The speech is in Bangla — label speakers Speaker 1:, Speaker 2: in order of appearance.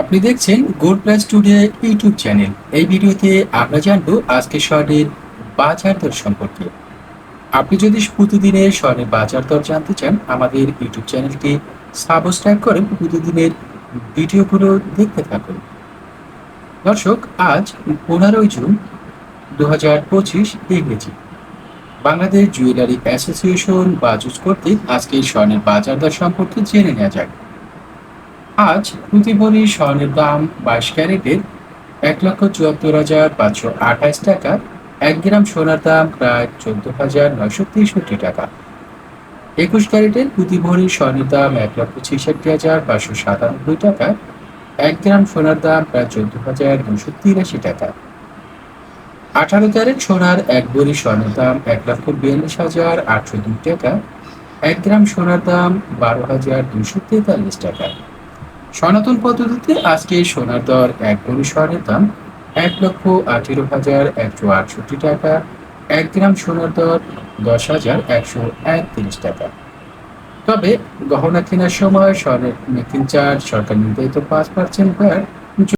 Speaker 1: আপনি দেখছেন gold plus today YouTube channel এই ভিডিওতে আমরা জানব আজকে স্বর্ণের বাজার দর সম্পর্কে। আপনি যদি প্রতিদিনের স্বর্ণের বাজার দর জানতে চান, আমাদের ইউটিউব চ্যানেলটি সাবস্ক্রাইব করে প্রতিদিনের ভিডিওগুলো দেখতে থাকুন। দর্শক, আজ পনেরোই জুন দু হাজার পঁচিশ, ইংরেজি। বাংলাদেশ জুয়েলারি অ্যাসোসিয়েশন বা বাজুজ কর্তৃক আজকে স্বর্ণের বাজার দর সম্পর্কে জেনে নেওয়া যাক। আজ প্রতি ভরি স্বর্ণের দাম বাইশ ক্যারেটের এক লক্ষ চুয়াত্তর হাজার পাঁচশো আঠাশ টাকা। এক গ্রাম সোনার দাম প্রায় চোদ্দ হাজার নয়শো তেষট্টি টাকা। একুশ ক্যারেটের প্রতি ভরি স্বর্ণের দাম এক লক্ষ ছেষট্টি হাজার পাঁচশো সাতানব্বই টাকা। এক গ্রাম সোনার দাম প্রায় চোদ্দ হাজার দুশো তিরাশি টাকা। আঠারো ক্যারেট সোনার এক ভরি স্বর্ণের দাম এক লক্ষ বিয়াল্লিশ হাজার আটশো দুই টাকা। এক গ্রাম সোনার দাম বারো হাজার দুশো তেতাল্লিশ টাকা। সনাতন পদ্ধতিতে আজকে সোনার দর এক গরু স্বর্ণের দাম এক লক্ষ আঠেরো হাজার একশো আটষট্টি টাকা। এক গ্রাম সোনার দর দশ হাজার একশো একত্রিশ টাকা। তবে গহনা কেনার সময় স্বর্ণের মেকিং চার্জ সরকার নির্ধারিত পাঁচ পার্সেন্ট ভ্যাট